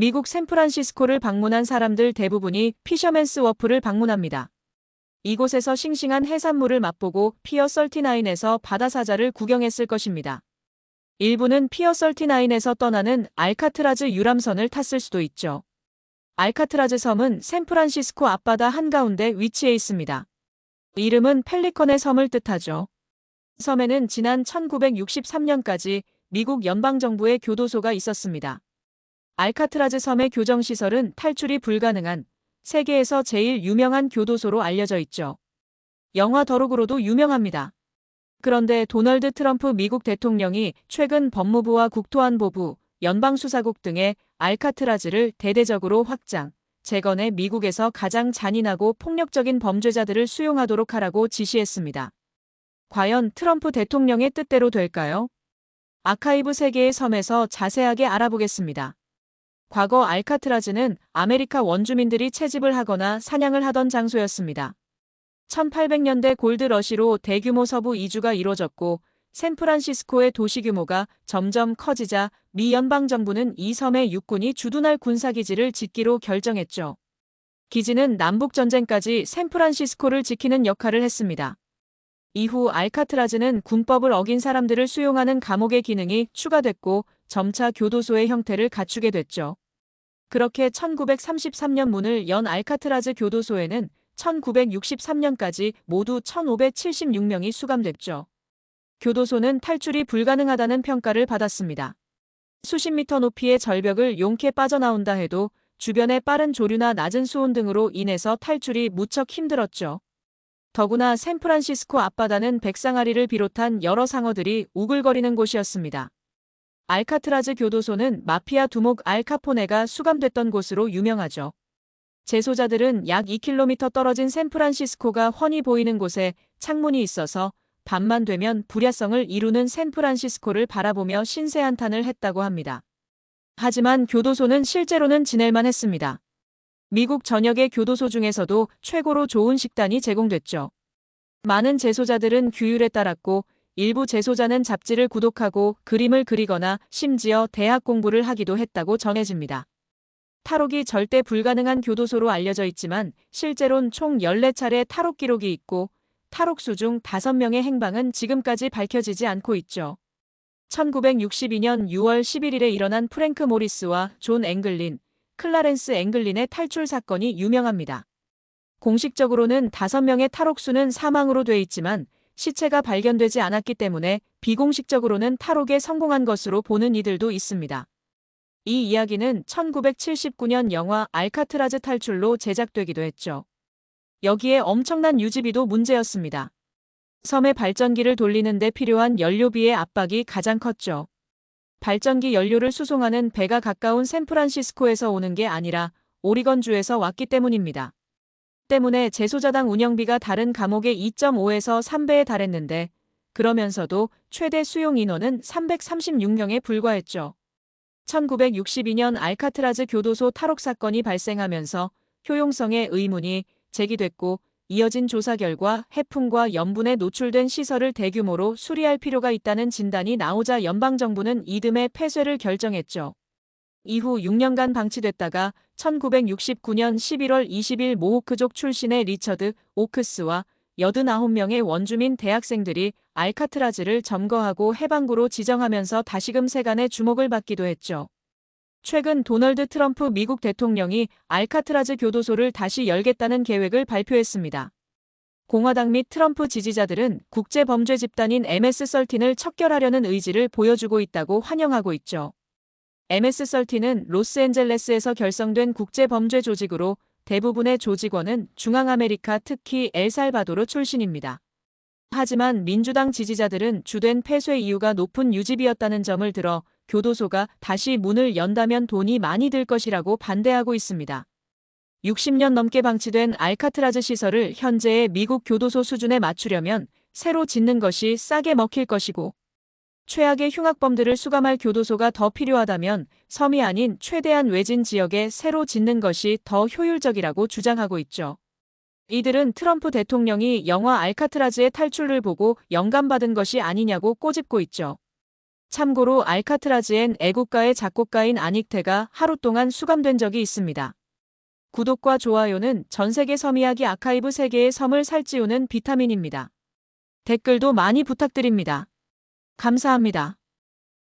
미국 샌프란시스코를 방문한 사람들 대부분이 피셔맨스 워프를 방문합니다. 이곳에서 싱싱한 해산물을 맛보고 피어 39에서 바다사자를 구경했을 것입니다. 일부는 피어 39에서 떠나는 알카트라즈 유람선을 탔을 수도 있죠. 알카트라즈 섬은 샌프란시스코 앞바다 한가운데 위치해 있습니다. 이름은 펠리컨의 섬을 뜻하죠. 섬에는 지난 1963년까지 미국 연방정부의 교도소가 있었습니다. 알카트라즈 섬의 교정시설은 탈출이 불가능한 세계에서 제일 유명한 교도소로 알려져 있죠. 영화 더룩으로도 유명합니다. 그런데 도널드 트럼프 미국 대통령이 최근 법무부와 국토안보부, 연방수사국 등의 알카트라즈를 대대적으로 확장, 재건해 미국에서 가장 잔인하고 폭력적인 범죄자들을 수용하도록 하라고 지시했습니다. 과연 트럼프 대통령의 뜻대로 될까요? 아카이브 세계의 섬에서 자세하게 알아보겠습니다. 과거 알카트라즈는 아메리카 원주민들이 채집을 하거나 사냥을 하던 장소였습니다. 1800년대 골드러시로 대규모 서부 이주가 이루어졌고 샌프란시스코의 도시 규모가 점점 커지자 미 연방정부는 이 섬에 육군이 주둔할 군사기지를 짓기로 결정했죠. 기지는 남북전쟁까지 샌프란시스코를 지키는 역할을 했습니다. 이후 알카트라즈는 군법을 어긴 사람들을 수용하는 감옥의 기능이 추가됐고 점차 교도소의 형태를 갖추게 됐죠. 그렇게 1933년 문을 연 알카트라즈 교도소에는 1963년까지 모두 1576명이 수감됐죠. 교도소는 탈출이 불가능하다는 평가를 받았습니다. 수십 미터 높이의 절벽을 용케 빠져나온다 해도 주변의 빠른 조류나 낮은 수온 등으로 인해서 탈출이 무척 힘들었죠. 더구나 샌프란시스코 앞바다는 백상아리를 비롯한 여러 상어들이 우글거리는 곳이었습니다. 알카트라즈 교도소는 마피아 두목 알카포네가 수감됐던 곳으로 유명하죠. 재소자들은 약 2km 떨어진 샌프란시스코가 훤히 보이는 곳에 창문이 있어서 밤만 되면 불야성을 이루는 샌프란시스코를 바라보며 신세한탄을 했다고 합니다. 하지만 교도소는 실제로는 지낼만 했습니다. 미국 전역의 교도소 중에서도 최고로 좋은 식단이 제공됐죠. 많은 재소자들은 규율에 따랐고 일부 재소자는 잡지를 구독하고 그림을 그리거나 심지어 대학 공부를 하기도 했다고 전해집니다. 탈옥이 절대 불가능한 교도소로 알려져 있지만 실제론 총 14차례 탈옥 기록이 있고 탈옥수 중 5명의 행방은 지금까지 밝혀지지 않고 있죠. 1962년 6월 11일에 일어난 프랭크 모리스와 존 앵글린, 클라렌스 앵글린의 탈출 사건이 유명합니다. 공식적으로는 5명의 탈옥수는 사망으로 돼 있지만 시체가 발견되지 않았기 때문에 비공식적으로는 탈옥에 성공한 것으로 보는 이들도 있습니다. 이 이야기는 1979년 영화 알카트라즈 탈출로 제작되기도 했죠. 여기에 엄청난 유지비도 문제였습니다. 섬의 발전기를 돌리는데 필요한 연료비의 압박이 가장 컸죠. 발전기 연료를 수송하는 배가 가까운 샌프란시스코에서 오는 게 아니라 오리건주에서 왔기 때문입니다. 때문에 재소자당 운영비가 다른 감옥의 2.5에서 3배에 달했는데 그러면서도 최대 수용 인원은 336명에 불과했죠. 1962년 알카트라즈 교도소 탈옥 사건이 발생하면서 효용성의 의문이 제기됐고 이어진 조사 결과 해풍과 염분에 노출된 시설을 대규모로 수리할 필요가 있다는 진단이 나오자 연방정부는 이듬해 폐쇄를 결정했죠. 이후 6년간 방치됐다가 1969년 11월 20일 모호크족 출신의 리처드 오크스와 89명의 원주민 대학생들이 알카트라즈를 점거하고 해방구로 지정하면서 다시금 세간의 주목을 받기도 했죠. 최근 도널드 트럼프 미국 대통령이 알카트라즈 교도소를 다시 열겠다는 계획을 발표했습니다. 공화당 및 트럼프 지지자들은 국제범죄 집단인 MS-13을 척결하려는 의지를 보여주고 있다고 환영하고 있죠. MS-13은 로스앤젤레스에서 결성된 국제범죄 조직으로 대부분의 조직원은 중앙아메리카 특히 엘살바도르 출신입니다. 하지만 민주당 지지자들은 주된 폐쇄 이유가 높은 유지비였다는 점을 들어 교도소가 다시 문을 연다면 돈이 많이 들 것이라고 반대하고 있습니다. 60년 넘게 방치된 알카트라즈 시설을 현재의 미국 교도소 수준에 맞추려면 새로 짓는 것이 싸게 먹힐 것이고 최악의 흉악범들을 수감할 교도소가 더 필요하다면 섬이 아닌 최대한 외진 지역에 새로 짓는 것이 더 효율적이라고 주장하고 있죠. 이들은 트럼프 대통령이 영화 알카트라즈의 탈출을 보고 영감받은 것이 아니냐고 꼬집고 있죠. 참고로 알카트라즈엔 애국가의 작곡가인 아닉테가 하루 동안 수감된 적이 있습니다. 구독과 좋아요는 전 세계 섬이야기 아카이브 세계의 섬을 살찌우는 비타민입니다. 댓글도 많이 부탁드립니다. 감사합니다.